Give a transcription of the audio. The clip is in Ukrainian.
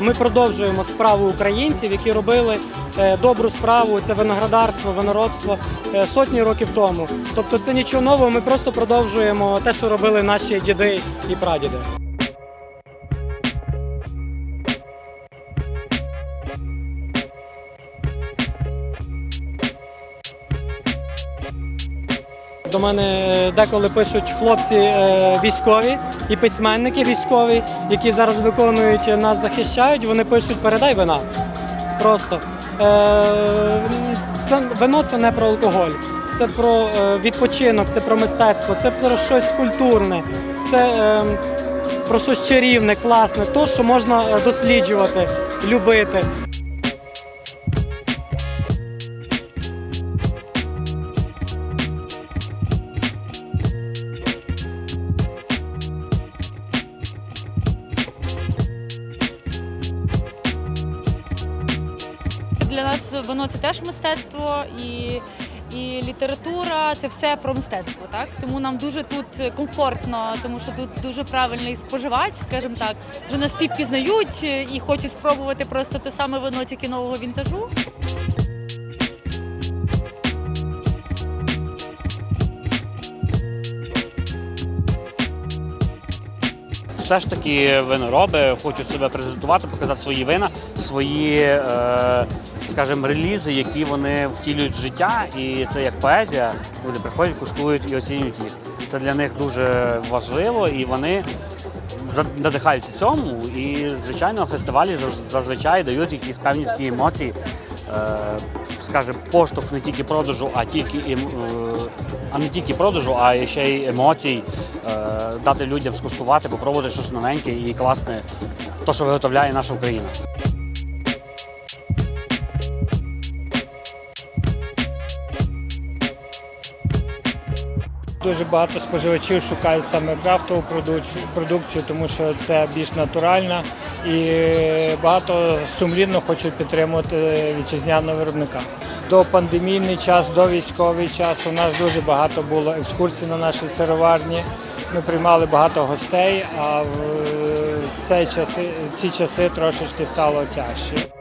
Ми продовжуємо справу українців, які робили е, добру справу. Це виноградарство, виноробство е, сотні років тому. Тобто це нічого нового. Ми просто продовжуємо те, що робили наші діди і прадіди. До мене деколи пишуть хлопці е, військові і письменники військові, які зараз виконують нас захищають. Вони пишуть передай вина. Просто Е, це вино це не про алкоголь, це про е, відпочинок, це про мистецтво, це про щось культурне, це е, про щось чарівне, класне, то, що можна е, досліджувати, любити. Для нас воно це теж мистецтво і, і література це все про мистецтво. Так тому нам дуже тут комфортно, тому що тут дуже правильний споживач, скажімо так. Вже нас всі пізнають і хочуть спробувати просто те саме вино, тільки нового вінтажу. все ж таки винороби хочуть себе презентувати, показати свої вина, свої, е, скажімо, релізи, які вони втілюють в життя. І це як поезія. Люди приходять, куштують і оцінюють їх. Це для них дуже важливо, і вони надихаються цьому. І, звичайно, фестивалі зазвичай дають якісь певні такі емоції. Е, скажімо, поштовх не тільки продажу, а тільки ем- е, а не тільки продажу, а ще й емоцій, е, дати людям скуштувати, попробувати щось новеньке і класне, то, що виготовляє наша Україна. Дуже багато споживачів шукають саме крафтову продукцію, тому що це більш натуральна і багато сумлінно хочуть підтримувати вітчизняного виробника. До пандемійний час, до військовий час у нас дуже багато було екскурсій на нашій сироварні. Ми приймали багато гостей, а в цей часи, ці часи трошечки стало тяжче.